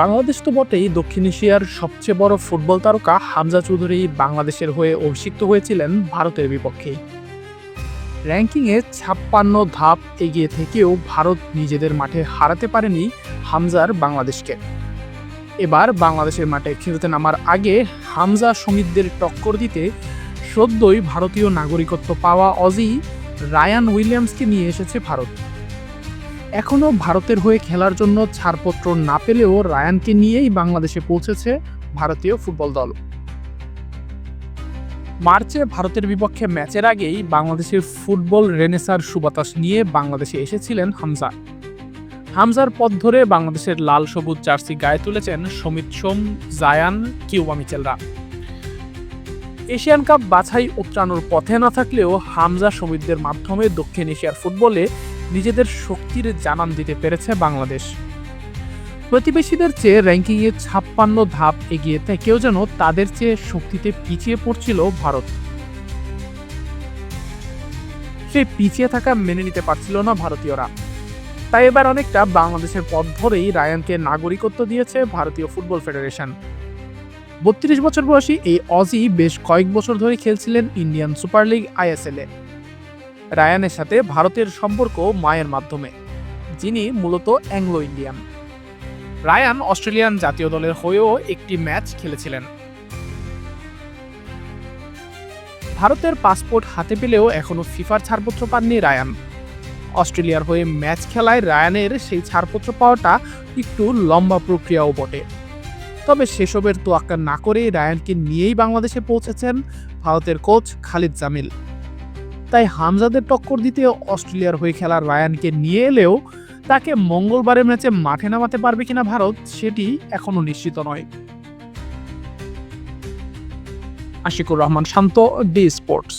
বাংলাদেশ তো বটেই দক্ষিণ এশিয়ার সবচেয়ে বড় ফুটবল তারকা হামজা চৌধুরী বাংলাদেশের হয়ে অভিষিক্ত হয়েছিলেন ভারতের বিপক্ষে। র্যাঙ্কিংয়ে ছাপ্পান্ন ধাপ এগিয়ে থেকেও ভারত নিজেদের মাঠে হারাতে পারেনি হামজার বাংলাদেশকে। এবার বাংলাদেশের মাঠে খেলতে নামার আগে হামজা সমিতদের টক্কর দিতে সদ্যই ভারতীয় নাগরিকত্ব পাওয়া অজি রায়ান উইলিয়ামসকে নিয়ে এসেছে ভারত। এখনও ভারতের হয়ে খেলার জন্য ছাড়পত্র না পেলেও রায়ানকে নিয়েই বাংলাদেশে পৌঁছেছে ভারতীয় ফুটবল দল। মার্চে ভারতের বিপক্ষে ম্যাচের আগেই বাংলাদেশের ফুটবল রেনেসার সুবাতাস নিয়ে বাংলাদেশে এসেছিলেন হামজা। হামজার পথ ধরে বাংলাদেশের লাল সবুজ জার্সি গায়ে তুলেছেন সমিত সোম, জায়ান, কিউবা মিচেলরা। এশিয়ান কাপ বাছাই উত্রানোর পথে না থাকলেও হামজা সমিতদের মাধ্যমে দক্ষিণ এশিয়ার ফুটবলে নিজেদের শক্তির জানান দিতে পেরেছে বাংলাদেশ। প্রতিবেশীদের চেয়ে র্যাঙ্কিংয়ে ছাপ্পান্ন ধাপ এগিয়ে থেকেও যেন তাদের চেয়ে শক্তিতে পিছিয়ে পড়ছিল ভারত। সেই পিছিয়ে থাকা মেনে নিতে পারছিল না ভারতীয়রা। তাই এবার অনেকটা বাংলাদেশের পথ ধরেই রায়ানকে নাগরিকত্ব দিয়েছে ভারতীয় ফুটবল ফেডারেশন। বত্রিশ বছর বয়সী এই অজি বেশ কয়েক বছর ধরে খেলছিলেন ইন্ডিয়ান সুপার লিগ আইএসএল এ। রায়ানের সাথে ভারতের সম্পর্ক মায়ের মাধ্যমে, যিনি মূলত অ্যাংলো ইন্ডিয়ান। রায়ান অস্ট্রেলিয়ান জাতীয় দলের হয়েও একটি ম্যাচ খেলেছিলেন। ভারতের পাসপোর্ট হাতে পেলেও এখনও ফিফার ছাড়পত্র পাননি রায়ান। অস্ট্রেলিয়ার হয়ে ম্যাচ খেলায় রায়ানের সেই ছাড়পত্র পাওয়াটা একটু লম্বা প্রক্রিয়াও বটে। তবে সেসবের তোয়াক্কা না করেই রায়ানকে নিয়েই বাংলাদেশে পৌঁছেছেন ভারতের কোচ খালিদ জামিল। তাই হামজাদের টক্কর দিতে অস্ট্রেলিয়ার হয়ে খেলার রায়ানকে নিয়ে এলেও তাকে মঙ্গলবারের ম্যাচে মাঠে নামাতে পারবে কিনা ভারত, সেটি এখনও নিশ্চিত নয়। Ashikur Rahman Shanto, D sports.